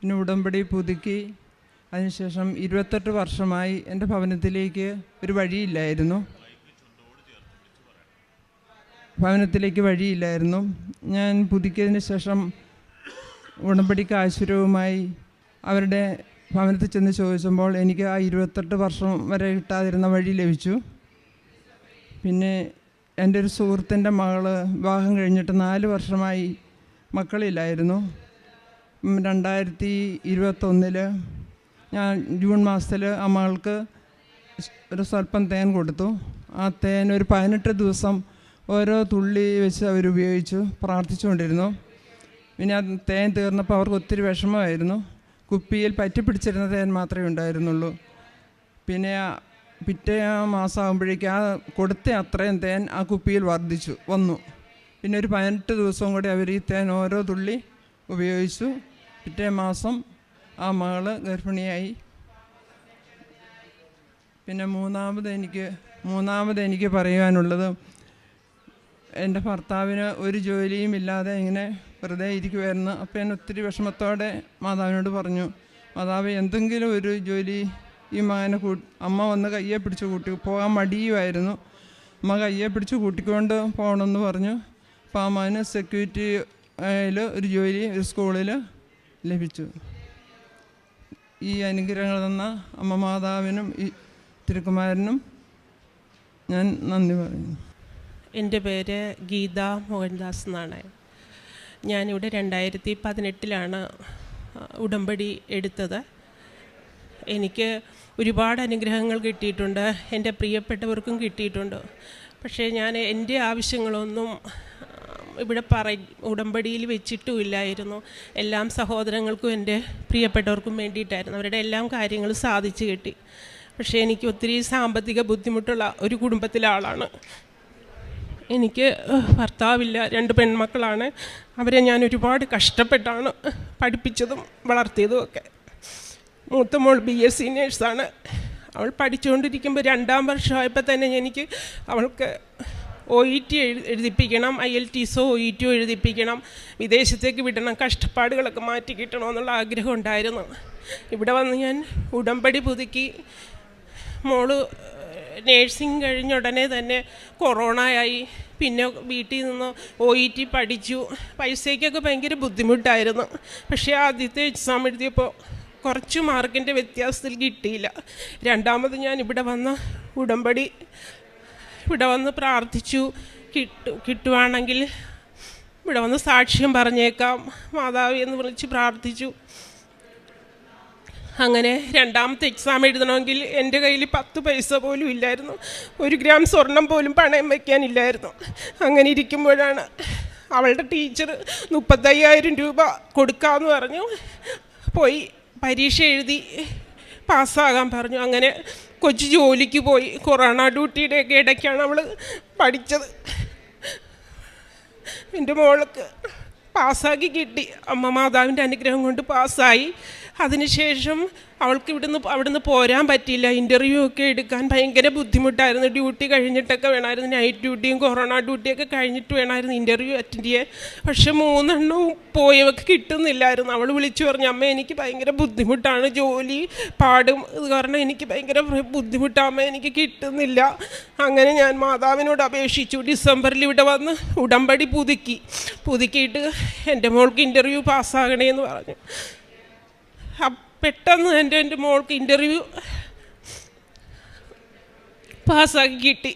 പിന്നെ ഉടമ്പടി പുതുക്കി. അതിനുശേഷം ഇരുപത്തെട്ട് വർഷമായി എന്റെ ഭവനത്തിലേക്ക് ഒരു വഴിയില്ലായിരുന്നു. ഭവനത്തിലേക്ക് വഴിയില്ലായിരുന്നു. ഞാൻ പുതുക്കിയതിന് ശേഷം ഉടമ്പടിക്ക് ആശ്വര്യവുമായി അവരുടെ ഭവനത്തിൽ ചെന്ന് ചോദിച്ചപ്പോൾ എനിക്ക് ആ ഇരുപത്തെട്ട് വർഷം വരെ കിട്ടാതിരുന്ന വഴി ലഭിച്ചു. പിന്നെ എന്റെ ഒരു സുഹൃത്തിന്റെ മകൾ വിവാഹം കഴിഞ്ഞിട്ട് നാല് വർഷമായി മക്കളില്ലായിരുന്നു. രണ്ടായിരത്തി ഇരുപത്തൊന്നിൽ ഞാൻ ജൂൺ മാസത്തിൽ ആ മകൾക്ക് ഒരു സ്വല്പം തേൻ കൊടുത്തു. ആ തേൻ ഒരു പതിനെട്ട് ദിവസം ഓരോ തുള്ളി വെച്ച് അവരുപയോഗിച്ചു പ്രാർത്ഥിച്ചുകൊണ്ടിരുന്നു. പിന്നെ ആ തേൻ തീർന്നപ്പോൾ അവർക്ക് ഒത്തിരി വിഷമമായിരുന്നു. കുപ്പിയിൽ പറ്റിപ്പിടിച്ചിരുന്ന തേൻ മാത്രമേ ഉണ്ടായിരുന്നുള്ളൂ. പിന്നെ പിറ്റേ ആ മാസം ആകുമ്പോഴേക്കും ആ കൊടുത്ത അത്രയും തേൻ ആ കുപ്പിയിൽ വർദ്ധിച്ചു വന്നു. പിന്നെ ഒരു പതിനെട്ട് ദിവസം കൂടി അവർ ഈ തേൻ ഓരോ തുള്ളി ഉപയോഗിച്ചു. പിറ്റേ മാസം ആ മകൾ ഗർഭിണിയായി. പിന്നെ മൂന്നാമത് എനിക്ക് മൂന്നാമത് എനിക്ക് പറയുവാനുള്ളത് എന്റെ ഭർത്താവിന് ഒരു ജോലിയും ഇല്ലാതെ ഇങ്ങനെ വെറുതെ ഇരിക്കുമായിരുന്നു അപ്പോൾ ഞാൻ ഒത്തിരി വിഷമത്തോടെ മാതാവിനോട് പറഞ്ഞു മാതാവ് എന്തെങ്കിലും ഒരു ജോലി ഈ മകനെ കൂ അമ്മ വന്ന് കയ്യെ പിടിച്ച് കൂട്ടി പോകാൻ മടിയുമായിരുന്നു അമ്മ കയ്യെ പിടിച്ച് കൂട്ടിക്കൊണ്ട് പോകണമെന്ന് പറഞ്ഞു. അപ്പോൾ ആ മകന് സെക്യൂരിറ്റിയിൽ ഒരു ജോലി ഒരു സ്കൂളിൽ ലഭിച്ചു. ഈ അനുഗ്രഹങ്ങൾ തന്ന അമ്മ മാതാവിനും ഈ തിരുക്കുമാരനും ഞാൻ നന്ദി പറയുന്നു. എന്റെ പേര് ഗീത മോഹൻദാസ് എന്നാണ്. ഞാനിവിടെ രണ്ടായിരത്തി പതിനെട്ടിലാണ് ഉടമ്പടി എടുത്തത്. എനിക്ക് ഒരുപാട് അനുഗ്രഹങ്ങൾ കിട്ടിയിട്ടുണ്ട് എന്റെ പ്രിയപ്പെട്ടവർക്കും കിട്ടിയിട്ടുണ്ട്. പക്ഷേ ഞാൻ എന്റെ ആവശ്യങ്ങളൊന്നും ഇവിടെ പറ ഉടമ്പടിയിൽ വെച്ചിട്ടുമില്ലായിരുന്നു. എല്ലാം സഹോദരങ്ങൾക്കും എന്റെ പ്രിയപ്പെട്ടവർക്കും വേണ്ടിയിട്ടായിരുന്നു. അവരുടെ എല്ലാം കാര്യങ്ങളും സാധിച്ചു കിട്ടി. പക്ഷേ എനിക്ക് ഒത്തിരി സാമ്പത്തിക ബുദ്ധിമുട്ടുള്ള ഒരു കുടുംബത്തിലെ ആളാണ്. എനിക്ക് ഭർത്താവില്ല രണ്ട് പെൺമക്കളാണ്. അവരെ ഞാൻ ഒരുപാട് കഷ്ടപ്പെട്ടാണ് പഠിപ്പിച്ചതും വളർത്തിയതും ഒക്കെ. മൂത്ത മോൾ ബി എസ് സി നേഴ്സാണ്. അവൾ പഠിച്ചുകൊണ്ടിരിക്കുമ്പോൾ രണ്ടാം വർഷമായപ്പോൾ തന്നെ എനിക്ക് അവൾക്ക് ഒ ഇ ടി എഴുതിപ്പിക്കണം ഐ എൽ ടി സോ ഒ ഇ ടിയോ എഴുതിപ്പിക്കണം വിദേശത്തേക്ക് വിടണം കഷ്ടപ്പാടുകളൊക്കെ മാറ്റി കിട്ടണമെന്നുള്ള ആഗ്രഹം ഉണ്ടായിരുന്നു. ഇവിടെ വന്ന് ഞാൻ ഉടമ്പടി പുതുക്കി. മോൾ നേഴ്സിംഗ് കഴിഞ്ഞ ഉടനെ തന്നെ കൊറോണ ആയി. പിന്നെ വീട്ടിൽ നിന്ന് ഒ ഇ ടി പഠിച്ചു. പൈസയ്ക്കൊക്കെ ഭയങ്കര ബുദ്ധിമുട്ടായിരുന്നു. പക്ഷേ ആദ്യത്തെ എക്സാം എഴുതിയപ്പോൾ കുറച്ച് മാർക്കിന്റെ വ്യത്യാസത്തിൽ കിട്ടിയില്ല. രണ്ടാമത് ഞാൻ ഇവിടെ വന്ന ഉടമ്പടി ഇവിടെ വന്ന് പ്രാർത്ഥിച്ചു. കിട്ടു കിട്ടുവാണെങ്കിൽ ഇവിടെ വന്ന് സാക്ഷ്യം പറഞ്ഞേക്കാം. മാതാവ് എന്ന് വിളിച്ച് പ്രാർത്ഥിച്ചു. അങ്ങനെ രണ്ടാമത്തെ എക്സാം എഴുതണമെങ്കിൽ എന്റെ കയ്യിൽ പത്ത് പൈസ പോലും ഇല്ലായിരുന്നു. ഒരു ഗ്രാം സ്വർണം പോലും പണയം വയ്ക്കാനില്ലായിരുന്നു അങ്ങനെ ഇരിക്കുമ്പോഴാണ് അവളുടെ ടീച്ചർ മുപ്പത്തയ്യായിരം രൂപ കൊടുക്കാമെന്ന് പറഞ്ഞു. പോയി പരീക്ഷ എഴുതി പാസ്സാകാൻ പറഞ്ഞു. അങ്ങനെ കൊച്ചു ജോലിക്ക് പോയി. കൊറോണ ഡ്യൂട്ടിയുടെയൊക്കെ ഇടയ്ക്കാണ് അവൾ പഠിച്ചത്. എന്റെ മോൾക്ക് പാസ്സാക്കി കിട്ടി. അമ്മ മാതാവിന്റെ അനുഗ്രഹം കൊണ്ട് പാസ്സായി. അതിനുശേഷം അവൾക്ക് ഇവിടുന്ന് അവിടുന്ന് പോരാൻ പറ്റിയില്ല. ഇന്റർവ്യൂ ഒക്കെ എടുക്കാൻ ഭയങ്കര ബുദ്ധിമുട്ടായിരുന്നു. ഡ്യൂട്ടി കഴിഞ്ഞിട്ടൊക്കെ വേണമായിരുന്നു. നൈറ്റ് ഡ്യൂട്ടിയും കൊറോണ ഡ്യൂട്ടിയൊക്കെ കഴിഞ്ഞിട്ട് വേണമായിരുന്നു ഇന്റർവ്യൂ അറ്റൻഡ് ചെയ്യാൻ. പക്ഷെ മൂന്നെണ്ണവും പോയവർക്ക് കിട്ടുന്നില്ലായിരുന്നു. അവൾ വിളിച്ചു പറഞ്ഞു അമ്മ എനിക്ക് ഭയങ്കര ബുദ്ധിമുട്ടാണ് ജോലി പാടും. ഇത് കാരണം എനിക്ക് ഭയങ്കര ബുദ്ധിമുട്ടാമ്മ എനിക്ക് കിട്ടുന്നില്ല. അങ്ങനെ ഞാൻ മാതാവിനോട് അപേക്ഷിച്ചു. ഡിസംബറിൽ ഇവിടെ വന്ന് ഉടമ്പടി പുതുക്കി. പുതുക്കിയിട്ട് എന്റെ മോൾക്ക് ഇന്റർവ്യൂ പാസ്സാകണേ എന്ന് പറഞ്ഞു. പെട്ടെന്ന് എന്റെ എന്റെ മോൾക്ക് ഇന്റർവ്യൂ പാസ്സാക്കി കിട്ടി.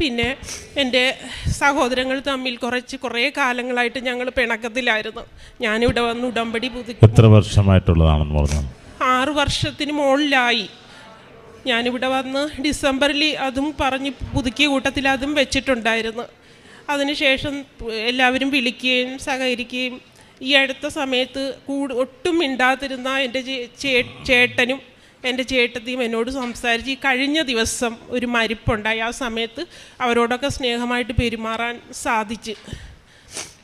പിന്നെ എന്റെ സഹോദരങ്ങൾ തമ്മിൽ കുറച്ച് കുറേ കാലങ്ങളായിട്ട് ഞങ്ങൾ പിണക്കത്തിലായിരുന്നു. ഞാനിവിടെ വന്ന് ഉടമ്പടി പുതുക്കി. എത്ര വർഷമായിട്ടുള്ളതാണെന്ന് പറഞ്ഞു? ആറ് വർഷത്തിന് മുകളിലായി. ഞാനിവിടെ വന്ന് ഡിസംബറിൽ അതും പറഞ്ഞ് പുതുക്കിയ കൂട്ടത്തിൽ അതും വെച്ചിട്ടുണ്ടായിരുന്നു. അതിനുശേഷം എല്ലാവരും വിളിക്കുകയും സഹകരിക്കുകയും ഈ അടുത്ത സമയത്ത് കൂടു ഒട്ടും മിണ്ടാതിരുന്ന എന്റെ ചേട്ടനും എന്റെ ചേട്ടത്തിയും എന്നോട് സംസാരിച്ച് ഈ കഴിഞ്ഞ ദിവസം ഒരു മരിപ്പുണ്ടായി. ആ സമയത്ത് അവരോടൊക്കെ സ്നേഹമായിട്ട് പെരുമാറാൻ സാധിച്ച്.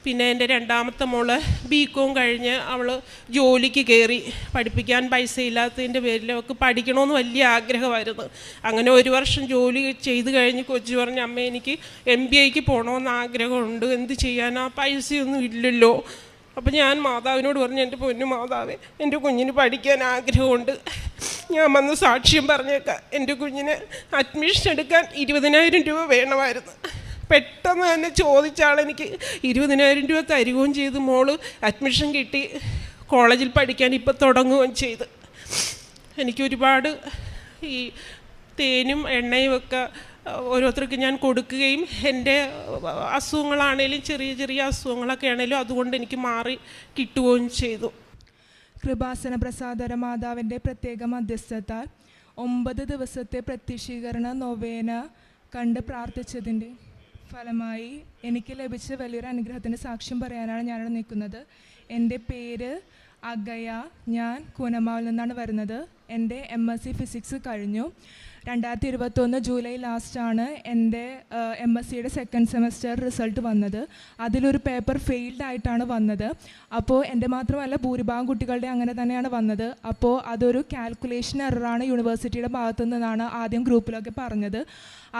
പിന്നെ എന്റെ രണ്ടാമത്തെ മോൾ ബി കോം കഴിഞ്ഞ് അവൾ ജോലിക്ക് കയറി പഠിപ്പിക്കാൻ പൈസ ഇല്ലാത്തതിന്റെ പേരിൽ അവൾക്ക് പഠിക്കണമെന്ന് വലിയ ആഗ്രഹമായിരുന്നു. അങ്ങനെ ഒരു വർഷം ജോലി ചെയ്ത് കഴിഞ്ഞ് കൊച്ചു പറഞ്ഞ അമ്മ എനിക്ക് എം ബി ഐക്ക് പോകണമെന്ന് ആഗ്രഹമുണ്ട്. എന്ത് ചെയ്യാനാ? പൈസയൊന്നും ഇല്ലല്ലോ. അപ്പം ഞാൻ മാതാവിനോട് പറഞ്ഞു എന്റെ പൊന്നു മാതാവേ എന്റെ കുഞ്ഞിന് പഠിക്കാൻ ആഗ്രഹമുണ്ട്. ഞാൻ വന്ന് സാക്ഷ്യം പറഞ്ഞേക്കാം. എന്റെ കുഞ്ഞിന് അഡ്മിഷൻ എടുക്കാൻ ഇരുപതിനായിരം രൂപ വേണമായിരുന്നു. പെട്ടെന്ന് തന്നെ ചോദിച്ച ആളെനിക്ക് ഇരുപതിനായിരം രൂപ തരികയും ചെയ്ത്. മോൾ അഡ്മിഷൻ കിട്ടി. കോളേജിൽ പഠിക്കാൻ ഇപ്പം തുടങ്ങുകയും ചെയ്ത്. എനിക്കൊരുപാട് ഈ തേനും എണ്ണയും ഒക്കെ ഓരോരുത്തർക്ക് ഞാൻ കൊടുക്കുകയും എന്റെ അസുഖങ്ങളാണേലും ചെറിയ ചെറിയ അസുഖങ്ങളൊക്കെ ആണേലും അതുകൊണ്ട് എനിക്ക് മാറി കിട്ടുകയും ചെയ്തു. കൃപാസന പ്രസാദര മാതാവിന്റെ പ്രത്യേക മധ്യസ്ഥത്താൽ ഒമ്പത് ദിവസത്തെ പ്രത്യക്ഷീകരണ നൊവേന കണ്ട് പ്രാർത്ഥിച്ചതിന്റെ ഫലമായി എനിക്ക് ലഭിച്ച വലിയൊരു അനുഗ്രഹത്തിന്റെ സാക്ഷ്യം പറയാനാണ് ഞാനിവിടെ നിൽക്കുന്നത്. എന്റെ പേര് അഗയ. ഞാൻ കൂനമാവിൽ നിന്നാണ് വരുന്നത്. എന്റെ എം എസ് സി ഫിസിക്സ് കഴിഞ്ഞു. രണ്ടായിരത്തി ഇരുപത്തൊന്ന് ജൂലൈ ലാസ്റ്റാണ് എന്റെ എം എസ് സിയുടെ സെക്കൻഡ് സെമസ്റ്റർ റിസൾട്ട് വന്നത്. അതിലൊരു പേപ്പർ ഫെയിൽഡ് ആയിട്ടാണ് വന്നത്. അപ്പോൾ എന്റെ മാത്രമല്ല ഭൂരിഭാഗം കുട്ടികളുടെ അങ്ങനെ തന്നെയാണ് വന്നത്. അപ്പോൾ അതൊരു കാൽക്കുലേഷൻ എററാണ് യൂണിവേഴ്സിറ്റിയുടെ ഭാഗത്തു നിന്നാണ് ആദ്യം ഗ്രൂപ്പിലൊക്കെ പറഞ്ഞത്.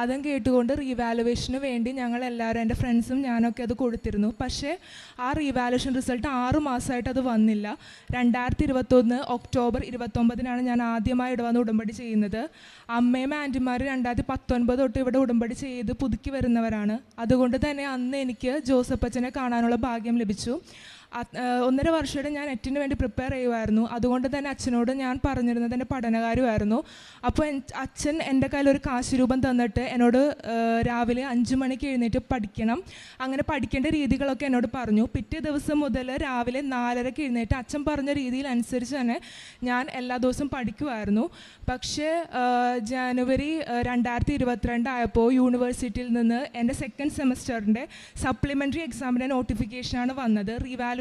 അതും കേട്ടുകൊണ്ട് റീവാലുവേഷന് വേണ്ടി ഞങ്ങൾ എല്ലാവരും എന്റെ ഫ്രണ്ട്സും ഞാനൊക്കെ അത് കൊടുത്തിരുന്നു. പക്ഷേ ആ റീവാലുവേഷൻ റിസൾട്ട് ആറ് മാസമായിട്ട് അത് വന്നില്ല. രണ്ടായിരത്തി ഇരുപത്തൊന്ന് ഒക്ടോബർ ഇരുപത്തൊമ്പതിനാണ് ഞാൻ ആദ്യമായി ഇവിടെ വന്ന് ഉടമ്പടി ചെയ്യുന്നത്. അമ്മയും ആന്റിമാരും രണ്ടായിരത്തി പത്തൊൻപത് തൊട്ട് ഇവിടെ ഉടമ്പടി ചെയ്ത് പുതുക്കി വരുന്നവരാണ്. അതുകൊണ്ട് തന്നെ അന്ന് എനിക്ക് ജോസഫച്ചനെ കാണാനുള്ള ഭാഗ്യം ലഭിച്ചു. ഒന്നര വർഷമായിട്ട് ഞാൻ നെറ്റിന് വേണ്ടി പ്രിപ്പയർ ചെയ്യുമായിരുന്നു അതുകൊണ്ട് തന്നെ അച്ഛനോട് ഞാൻ പറഞ്ഞിരുന്നത് എന്റെ പഠനകാര്യമായിരുന്നു. അപ്പോൾ അച്ഛൻ എന്റെ കയ്യിൽ ഒരു കാശ് രൂപം തന്നിട്ട് എന്നോട് രാവിലെ അഞ്ച് മണിക്ക് എഴുന്നേറ്റ് പഠിക്കണം. അങ്ങനെ പഠിക്കേണ്ട രീതികളൊക്കെ എന്നോട് പറഞ്ഞു. പിറ്റേ ദിവസം മുതൽ രാവിലെ നാലരക്ക് എഴുന്നേറ്റ് അച്ഛൻ പറഞ്ഞ രീതിയിൽ അനുസരിച്ച് തന്നെ ഞാൻ എല്ലാ ദിവസവും പഠിക്കുമായിരുന്നു പക്ഷേ ജാനുവരി രണ്ടായിരത്തി ഇരുപത്തിരണ്ട് ആയപ്പോൾ യൂണിവേഴ്സിറ്റിയിൽ നിന്ന് എന്റെ സെക്കൻഡ് സെമസ്റ്ററിന്റെ സപ്ലിമെന്ററി എക്സാമിന്റെ നോട്ടിഫിക്കേഷനാണ് വന്നത്.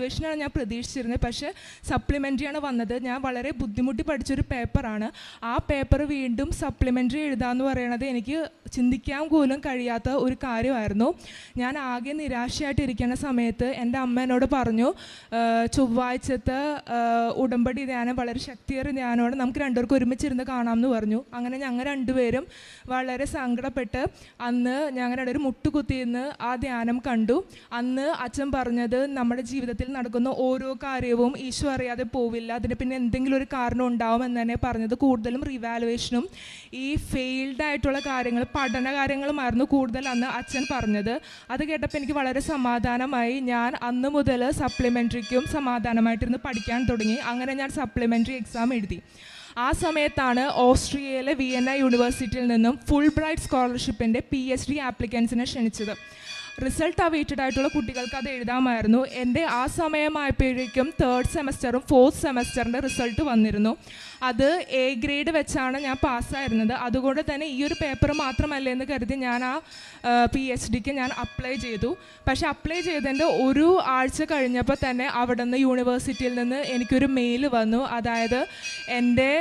റീവാലുവേഷനാണ് ഞാൻ പ്രതീക്ഷിച്ചിരുന്നത്. പക്ഷേ സപ്ലിമെന്ററി ആണ് വന്നത്. ഞാൻ വളരെ ബുദ്ധിമുട്ടി പഠിച്ചൊരു പേപ്പറാണ് ആ പേപ്പർ വീണ്ടും സപ്ലിമെന്ററി എഴുതാമെന്ന് പറയണത് എനിക്ക് ചിന്തിക്കാൻ പോലും കഴിയാത്ത ഒരു കാര്യമായിരുന്നു. ഞാൻ ആകെ നിരാശയായിട്ടിരിക്കുന്ന സമയത്ത് എന്റെ അമ്മ എന്നോട് പറഞ്ഞു "ഏഹ് ചൊവ്വാഴ്ചത്തെ ഉടമ്പടി ധ്യാനം വളരെ ശക്തിയേറിയ ധ്യാനമാണ്. നമുക്ക് രണ്ടുപേർക്കും ഒരുമിച്ചിരുന്ന് കാണാമെന്ന് പറഞ്ഞു. അങ്ങനെ ഞങ്ങൾ രണ്ടുപേരും വളരെ സങ്കടപ്പെട്ട് അന്ന് ഞങ്ങൾ മുട്ടുകുത്തിയിൽ നിന്ന് ആ ധ്യാനം കണ്ടു. അന്ന് അച്ഛൻ പറഞ്ഞത് നമ്മുടെ ജീവിതത്തിൽ നടക്കുന്ന ഓരോ കാര്യവും ഈശോ അറിയാതെ പോവില്ല. അതിന് പിന്നെ എന്തെങ്കിലും ഒരു കാരണം ഉണ്ടാവും എന്ന് തന്നെ പറഞ്ഞത് കൂടുതലും റിവാലുവേഷനും ഈ ഫെയിൽഡ് ആയിട്ടുള്ള കാര്യങ്ങൾ പഠന കാര്യങ്ങളുമായിരുന്നു കൂടുതൽ അന്ന് അച്ഛൻ പറഞ്ഞത്. അത് കേട്ടപ്പോൾ എനിക്ക് വളരെ സമാധാനമായി. ഞാൻ അന്ന് മുതൽ സപ്ലിമെന്ററിക്കും സമാധാനമായിട്ടിരുന്ന് പഠിക്കാൻ തുടങ്ങി. അങ്ങനെ ഞാൻ സപ്ലിമെന്ററി എക്സാം എഴുതി. ആ സമയത്താണ് ഓസ്ട്രിയയിലെ വിയന്ന യൂണിവേഴ്സിറ്റിയിൽ നിന്നും ഫുൾ ബ്രൈറ്റ് സ്കോളർഷിപ്പിന്റെ പി എച്ച് ഡി ആപ്ലിക്കൻസിനെ ക്ഷണിച്ചത്. റിസൾട്ട് അവൈറ്റഡ് ആയിട്ടുള്ള കുട്ടികൾക്ക് അത് എഴുതാമായിരുന്നു. എന്റെ ആ സമയമായപ്പോഴേക്കും തേർഡ് സെമസ്റ്ററും ഫോർത്ത് സെമസ്റ്ററിന്റെ റിസൾട്ട് വന്നിരുന്നു. അത് എ ഗ്രേഡ് വെച്ചാണ് ഞാൻ പാസ്സായിരുന്നത്. അതുകൊണ്ട് തന്നെ ഈ ഒരു പേപ്പർ മാത്രമല്ല എന്ന് കരുതി ഞാൻ ആ പി എച്ച് ഡിക്ക് ഞാൻ അപ്ലൈ ചെയ്തു. പക്ഷേ അപ്ലൈ ചെയ്തതിന്റെ ഒരു ആഴ്ച കഴിഞ്ഞപ്പോൾ തന്നെ അവിടെ നിന്ന് യൂണിവേഴ്സിറ്റിയിൽ നിന്ന് എനിക്കൊരു മെയിൽ വന്നു. അതായത് എന്റെ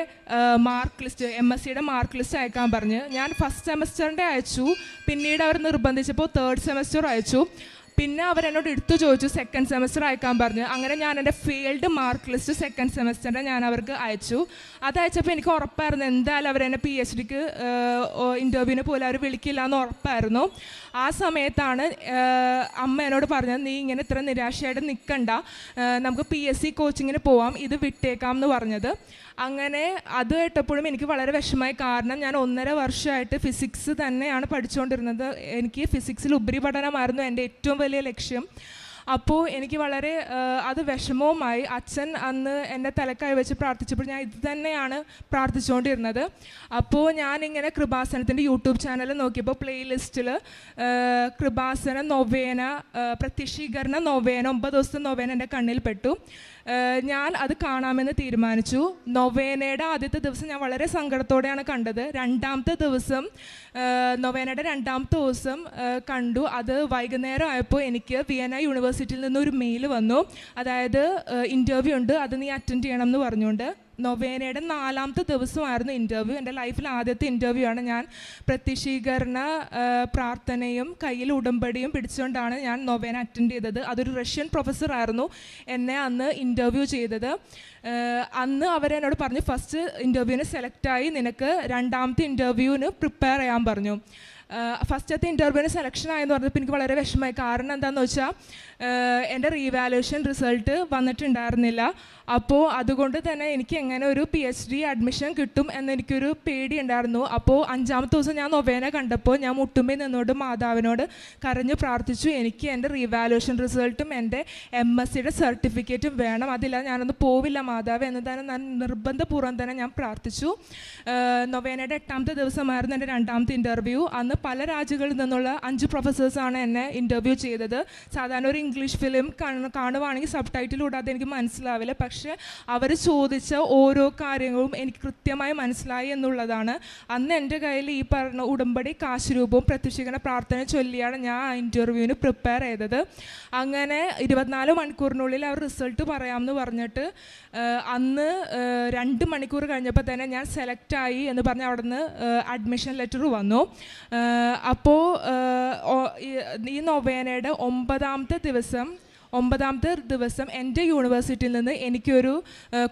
മാർക്ക് ലിസ്റ്റ് എം എസ് സിയുടെ മാർക്ക് ലിസ്റ്റ് അയക്കാൻ പറഞ്ഞ് ഞാൻ ഫസ്റ്റ് സെമസ്റ്ററിന്റെ അയച്ചു. പിന്നീട് അവർ നിർബന്ധിച്ചപ്പോൾ തേർഡ് സെമസ്റ്റർ അയച്ചു. പിന്നെ അവരെന്നോട് എടുത്തു ചോദിച്ചു സെക്കൻഡ് സെമസ്റ്റർ അയക്കാൻ പറഞ്ഞു. അങ്ങനെ ഞാൻ എന്റെ ഫീൽഡ് മാർക്ക് ലിസ്റ്റ് സെക്കൻഡ് സെമസ്റ്ററിന്റെ ഞാൻ അവർക്ക് അയച്ചു. അത് അയച്ചപ്പോൾ എനിക്ക് ഉറപ്പായിരുന്നു എന്തായാലും അവരെന്നെ പി എച്ച് ഡിക്ക് ഇന്റർവ്യൂവിന് പോലും അവർ വിളിക്കില്ല എന്ന് ഉറപ്പായിരുന്നു. ആ സമയത്താണ് അമ്മ എന്നോട് പറഞ്ഞത് നീ ഇങ്ങനെ ഇത്ര നിരാശയായിട്ട് നിൽക്കണ്ട നമുക്ക് പി എസ് സി കോച്ചിങ്ങിന് പോവാം. ഇത് വിട്ടേക്കാം എന്ന് പറഞ്ഞത്. അങ്ങനെ അത് കേട്ടപ്പോഴും എനിക്ക് വളരെ വിഷമമായി. കാരണം ഞാൻ ഒന്നര വർഷമായിട്ട് ഫിസിക്സ് തന്നെയാണ് പഠിച്ചുകൊണ്ടിരുന്നത്. എനിക്ക് ഫിസിക്സിൽ ഉപരിപഠനമായിരുന്നു എന്റെ ഏറ്റവും വലിയ ലക്ഷ്യം. അപ്പോൾ എനിക്ക് വളരെ അത് വിഷമവുമായി അച്ഛൻ അന്ന് എന്റെ തലക്കായി വെച്ച് പ്രാർത്ഥിച്ചപ്പോൾ ഞാൻ ഇത് തന്നെയാണ് പ്രാർത്ഥിച്ചുകൊണ്ടിരുന്നത്. അപ്പോൾ ഇങ്ങനെ കൃപാസനത്തിന്റെ യൂട്യൂബ് ചാനൽ നോക്കിയപ്പോൾ പ്ലേലിസ്റ്റിൽ കൃപാസന നൊവേന പ്രത്യക്ഷീകരണ നൊവേന ഒമ്പത് ദിവസത്തെ നൊവേന എന്റെ കണ്ണിൽ പെട്ടു. ഞാൻ അത് കാണാമെന്ന് തീരുമാനിച്ചു. നൊവേനയുടെ ആദ്യത്തെ ദിവസം ഞാൻ വളരെ സങ്കടത്തോടെയാണ് കണ്ടത്. രണ്ടാമത്തെ ദിവസം നൊവേനയുടെ രണ്ടാമത്തെ ദിവസം കണ്ടു. അത് വൈകുന്നേരം ആയപ്പോൾ എനിക്ക് വിയന യൂണിവേഴ്സിറ്റിയിൽ നിന്ന് ഒരു മെയിൽ വന്നു. അതായത് ഇന്റർവ്യൂ ഉണ്ട്. അത് നീ അറ്റൻഡ് ചെയ്യണം എന്ന് പറഞ്ഞുകൊണ്ട്. നൊവേനയുടെ നാലാമത്തെ ദിവസമായിരുന്നു ഇന്റർവ്യൂ എന്റെ ലൈഫിൽ ആദ്യത്തെ ഇന്റർവ്യൂ ആണ് ഞാൻ പ്രത്യക്ഷീകരണ പ്രാർത്ഥനയും കയ്യിൽ ഉടമ്പടിയും പിടിച്ചുകൊണ്ടാണ് ഞാൻ നൊവേന അറ്റൻഡ് ചെയ്തത്. അതൊരു റഷ്യൻ പ്രൊഫസറായിരുന്നു എന്നെ അന്ന് ഇന്റർവ്യൂ ചെയ്തത്. അന്ന് അവരെന്നോട് പറഞ്ഞു ഫസ്റ്റ് ഇന്റർവ്യൂവിന് സെലക്റ്റായി നിനക്ക് രണ്ടാമത്തെ ഇന്റർവ്യൂവിന് പ്രിപ്പയർ ചെയ്യാൻ പറഞ്ഞു. ഫസ്റ്റത്തെ ഇന്റർവ്യൂവിന് സെലക്ഷൻ ആയെന്ന് പറഞ്ഞപ്പോൾ എനിക്ക് വളരെ വിഷമമായി. കാരണം എന്താണെന്ന് വെച്ചാൽ എന്റെ റീവാലുവേഷൻ റിസൾട്ട് വന്നിട്ടുണ്ടായിരുന്നില്ല. അപ്പോൾ അതുകൊണ്ട് തന്നെ എനിക്ക് എങ്ങനെ ഒരു പി എച്ച് ഡി അഡ്മിഷൻ കിട്ടും എന്നെനിക്കൊരു പേടി ഉണ്ടായിരുന്നു. അപ്പോൾ അഞ്ചാമത്തെ ദിവസം ഞാൻ നൊവേന കണ്ടപ്പോൾ ഞാൻ മുട്ടുമ്പിൽ നിന്നോട് മാതാവിനോട് കരഞ്ഞു പ്രാർത്ഥിച്ചു എനിക്ക് എന്റെ റീവാലുവേഷൻ റിസൾട്ടും എന്റെ എം എസ് സിയുടെ സർട്ടിഫിക്കറ്റും വേണം. അതില്ല ഞാനൊന്ന് പോവില്ല മാതാവ് എന്ന് തന്നെ ഞാൻ നിർബന്ധപൂർവം തന്നെ ഞാൻ പ്രാർത്ഥിച്ചു. നൊവേനയുടെ എട്ടാമത്തെ ദിവസമായിരുന്നു എന്റെ രണ്ടാമത്തെ ഇന്റർവ്യൂ അന്ന് പല രാജ്യങ്ങളിൽ നിന്നുള്ള അഞ്ച് പ്രൊഫസേഴ്സാണ് എന്നെ ഇന്റർവ്യൂ ചെയ്തത്. സാധാരണ ഒരു ഇംഗ്ലീഷ് ഫിലിം കാണുവാണെങ്കിൽ സബ് ടൈറ്റിൽ കൂടാതെ എനിക്ക് മനസ്സിലാവില്ല. പക്ഷേ അവർ ചോദിച്ച ഓരോ കാര്യങ്ങളും എനിക്ക് കൃത്യമായി മനസ്സിലായി എന്നുള്ളതാണ്. അന്ന് എന്റെ കയ്യിൽ ഈ പറഞ്ഞ ഉടമ്പടി കാശുരൂപവും പ്രത്യക്ഷീകരണ പ്രാർത്ഥന ചൊല്ലിയാണ് ഞാൻ ആ ഇന്റർവ്യൂവിന് പ്രിപ്പയർ ചെയ്തത്. അങ്ങനെ ഇരുപത്തിനാല് മണിക്കൂറിനുള്ളിൽ അവർ റിസൾട്ട് പറയാമെന്ന് പറഞ്ഞിട്ട് അന്ന് രണ്ട് മണിക്കൂർ കഴിഞ്ഞപ്പോൾ തന്നെ ഞാൻ സെലക്ട് ആയി എന്ന് പറഞ്ഞ് അവിടെ നിന്ന് അഡ്മിഷൻ ലെറ്റർ വന്നു. അപ്പോൾ ഈ നൊവേനയുടെ ഒമ്പതാമത്തെ ദിവസം ഒമ്പതാമത്തെ ദിവസം എന്റെ യൂണിവേഴ്സിറ്റിയിൽ നിന്ന് എനിക്കൊരു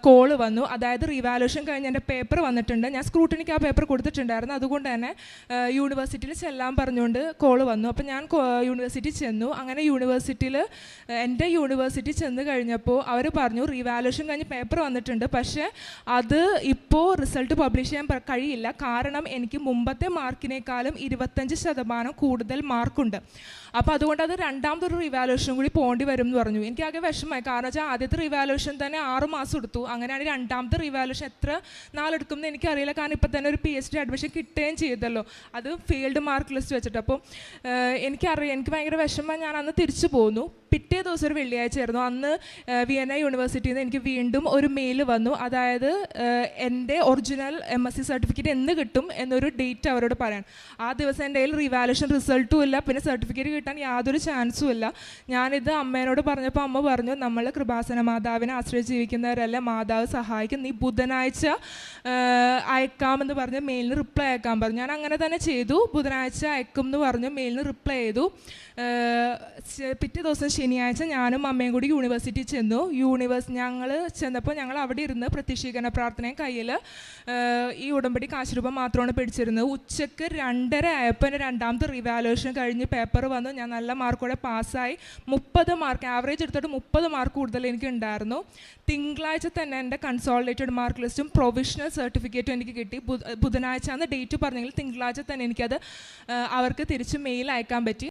കോൾ വന്നു. അതായത് റിവാലുവേഷൻ കഴിഞ്ഞ് എന്റെ പേപ്പർ വന്നിട്ടുണ്ട്. ഞാൻ സ്ക്രൂട്ടണിക്ക് ആ പേപ്പർ കൊടുത്തിട്ടുണ്ടായിരുന്നു. അതുകൊണ്ട് തന്നെ യൂണിവേഴ്സിറ്റിയിൽ ചെല്ലാൻ പറഞ്ഞുകൊണ്ട് കോൾ വന്നു. അപ്പോൾ ഞാൻ യൂണിവേഴ്സിറ്റി ചെന്നു. അങ്ങനെ യൂണിവേഴ്സിറ്റിയിൽ എന്റെ യൂണിവേഴ്സിറ്റി ചെന്ന് കഴിഞ്ഞപ്പോൾ അവർ പറഞ്ഞു റിവാലുവേഷൻ കഴിഞ്ഞ് പേപ്പർ വന്നിട്ടുണ്ട്. പക്ഷേ അത് ഇപ്പോൾ റിസൾട്ട് പബ്ലിഷ് ചെയ്യാൻ കഴിയില്ല. കാരണം എനിക്ക് മുമ്പത്തെ മാർക്കിനേക്കാളും ഇരുപത്തഞ്ച് ശതമാനം കൂടുതൽ മാർക്കുണ്ട്. അപ്പോൾ അതുകൊണ്ട് അത് രണ്ടാമതൊരു റിവാലുവേഷൻ കൂടി പോകേണ്ടി വരും എന്ന് പറഞ്ഞു. എനിക്ക് ആകെ വിഷമമായി. കാരണം വെച്ചാൽ ആദ്യത്തെ റിവാലുവേഷൻ തന്നെ ആറ് മാസം എടുത്തു. അങ്ങനെയാണ് രണ്ടാമത്തെ റിവാലുവേഷൻ എത്ര നാളെടുക്കും എന്ന് എനിക്കറിയില്ല. കാരണം ഇപ്പം തന്നെ ഒരു പി എച്ച് ഡി അഡ്മിഷൻ കിട്ടുകയും ചെയ്തല്ലോ. അത് ഫീൽഡ് മാർക്ക് ലിസ്റ്റ് വെച്ചിട്ട്. അപ്പോൾ എനിക്കറിയാം. എനിക്ക് ഭയങ്കര വിഷമം. ഞാൻ അന്ന് തിരിച്ചു പോന്നു. പിറ്റേ ദിവസം ഒരു വെള്ളിയാഴ്ച ആയിരുന്നു. അന്ന് വിയന്ന യൂണിവേഴ്സിറ്റിയിൽ നിന്ന് എനിക്ക് വീണ്ടും ഒരു മെയിൽ വന്നു. അതായത് എന്റെ original M S C certificate എന്ന് കിട്ടും എന്നൊരു ഡേറ്റ് അവരോട് പറയാൻ. ആ ദിവസം എന്റെ കയ്യിൽ റിവാലുവേഷൻ റിസൾട്ടും ഇല്ല. പിന്നെ സർട്ടിഫിക്കറ്റ് കിട്ടാൻ യാതൊരു ചാൻസും ഇല്ല. ഞാനിത് അമ്മേനോട് പറഞ്ഞപ്പോൾ അമ്മ പറഞ്ഞു നമ്മൾ കൃപാസന മാതാവിനെ ആശ്രയിച്ച് ജീവിക്കുന്നവരല്ല മാതാവ് സഹായിക്കും. നീ ബുധനാഴ്ച അയക്കാമെന്ന് പറഞ്ഞ് മെയിലിന് റിപ്ലൈ അയക്കാൻ പറഞ്ഞു. ഞാൻ അങ്ങനെ തന്നെ ചെയ്തു. ബുധനാഴ്ച അയക്കും എന്ന് പറഞ്ഞു മെയിലിന് റിപ്ലൈ ചെയ്തു. പിറ്റേ ദിവസം ശനിയാഴ്ച ഞാനും അമ്മയും കൂടി യൂണിവേഴ്സിറ്റി ചെന്നു. യൂണിവേഴ്സ് ഞങ്ങൾ ചെന്നപ്പോൾ ഞങ്ങൾ അവിടെ ഇരുന്ന് പ്രത്യക്ഷീകരണ പ്രാർത്ഥനയും കയ്യിൽ ഈ ഉടമ്പടി കാശുരൂപം മാത്രമാണ് പിടിച്ചിരുന്നത്. ഉച്ചയ്ക്ക് രണ്ടര ആയപ്പോൾ രണ്ടാമത്തെ റിവാലുവേഷൻ കഴിഞ്ഞ് പേപ്പർ വന്നു. ഞാൻ നല്ല മാർക്കോടെ പാസ്സായി. മുപ്പത് മാർക്ക് ആവറേജ് എടുത്തിട്ട് മുപ്പത് മാർക്ക് കൂടുതൽ എനിക്ക് ഉണ്ടായിരുന്നു തിങ്കളാഴ്ച തന്നെ എന്റെ കൺസോളിഡേറ്റഡ് മാർക്ക് ലിസ്റ്റും പ്രൊവിഷണൽ സർട്ടിഫിക്കറ്റും എനിക്ക് കിട്ടി. ബുധ- ബുധനാഴ്ച അന്ന് ഡേറ്റ് പറഞ്ഞെങ്കിൽ തിങ്കളാഴ്ച തന്നെ എനിക്കത് അവർക്ക് തിരിച്ച് മെയിൽ അയക്കാൻ പറ്റി.